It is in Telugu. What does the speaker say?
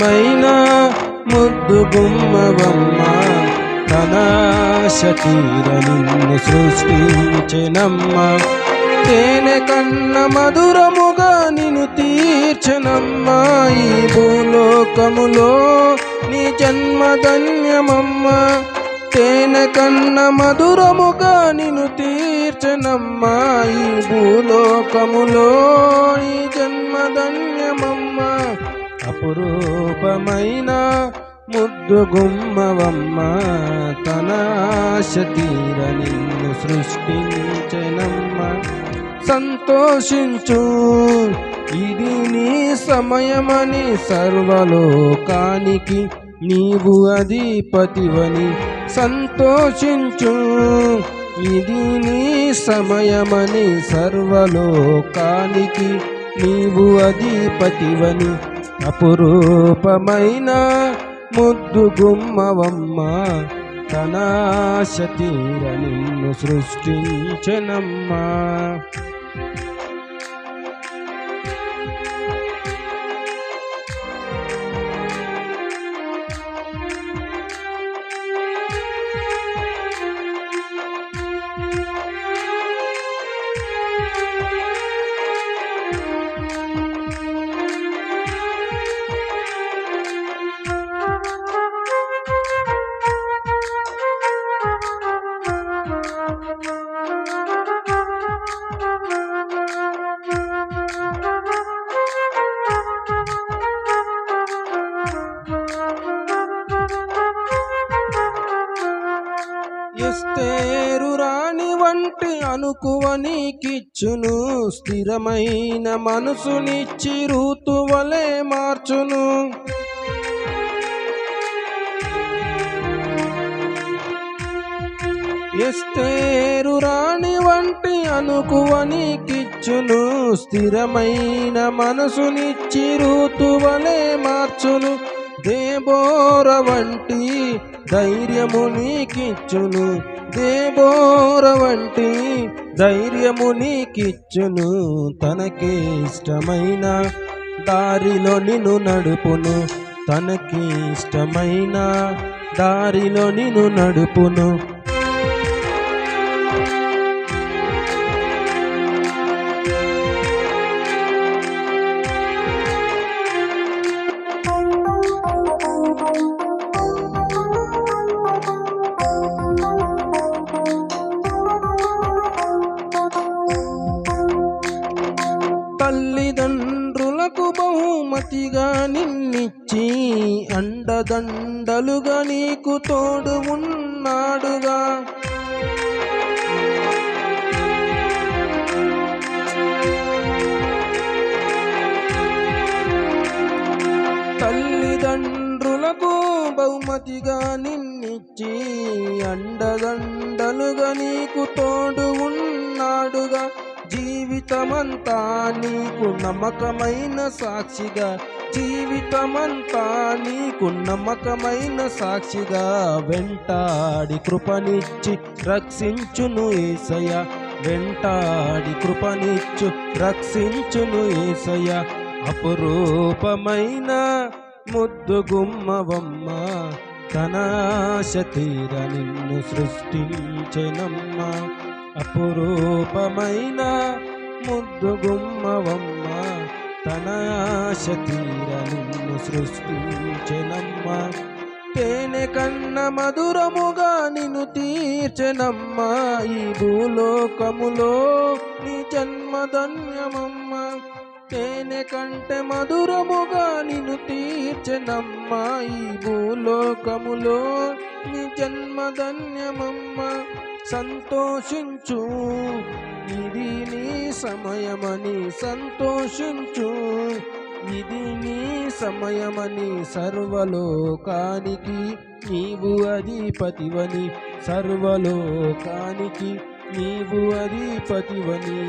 మైన ముద్దు గుమ్మవమ్మ తన శతీర నిన్ను సృష్టించెనమ్మ. తేనె కన్న మధురముగా నిన్ను తీర్చనమ్మ. ఈ భూలోకములో నీ జన్మ ధన్యమమ్మ తేనె కన్న మధురముగా నిన్ను తీర్చనమ్మ. ఈ భూలోకములో ఈ ధన్య అపురూపమైన ముద్దు గుమ్మవమ్మ తన ఆశ తీర నిన్ను సృష్టించనమ్మ. సంతోషించు ఇది నీ సమయమని సర్వలోకానికి నీవు అధిపతివని. సంతోషించు ఇది నీ సమయమని సర్వలోకానికి నీవు అధిపతివని. అపురూపమైన ముద్దు గుమ్మవమ్మ తన తీర నిన్ను సృష్టించనమ్మా. ఎస్తేరు రాణి వంటి అనుకువ కిచ్చును స్థిరమైన మనసునిచ్చి ఋతువలే మార్చును. ఎస్తేరు రాణి వంటి అనుకువ కిచ్చును స్థిరమైన మనసునిచ్చి ఋతువలే మార్చును. దేబోర వంటి ధైర్యము నీకిచ్చును. దేబోర వంటి ధైర్యము నీకిచ్చును. తనకి ఇష్టమైన దారిలో నిన్ను నడుపును. తనకి ఇష్టమైన దారిలో నిన్ను నడుపును. తండ్రులకు బహుమతిగా నిన్నిచ్చి అండదండలుగా నీకు తోడు ఉన్నాడుగా. తల్లిదండ్రులకు బహుమతిగా నిన్నిచ్చి అండదండలుగా నీకు తోడు ఉన్నాడుగా. జీవితమంతా నీకు నమ్మకమైన సాక్షిగా. జీవితమంతా నీకు నమ్మకమైన సాక్షిగా. వెంటాడి కృపనిచ్చి రక్షించును ఏసయ వెంటాడి కృపనిచ్చు రక్షించును ఏసయ అపురూపమైన ముద్దు గుమ్మవమ్మ తన శతీర నిన్ను సృష్టించనమ్మా. అపురూపమైన ముద్దు గుమ్మవమ్మ తన ఆశ తీర నిన్ను సృష్టించెనమ్మ. తేనె కన్న మధురముగా నిన్ను తీర్చెనమ్మ. ఈ భూలోకములో నీ జన్మధన్యమమ్మ తేనె కంటే మధురముగా నిన్ను తీర్చెనమ్మ. ఈ భూలోకములో నీ జన్మధన్యమమ్మ సంతోషించు. ఇది నీ సమయమని సంతోషించు. ఇది నీ సమయమని సర్వలోకానికి నీవు అధిపతివని సర్వలోకానికి నీవు అధిపతివని.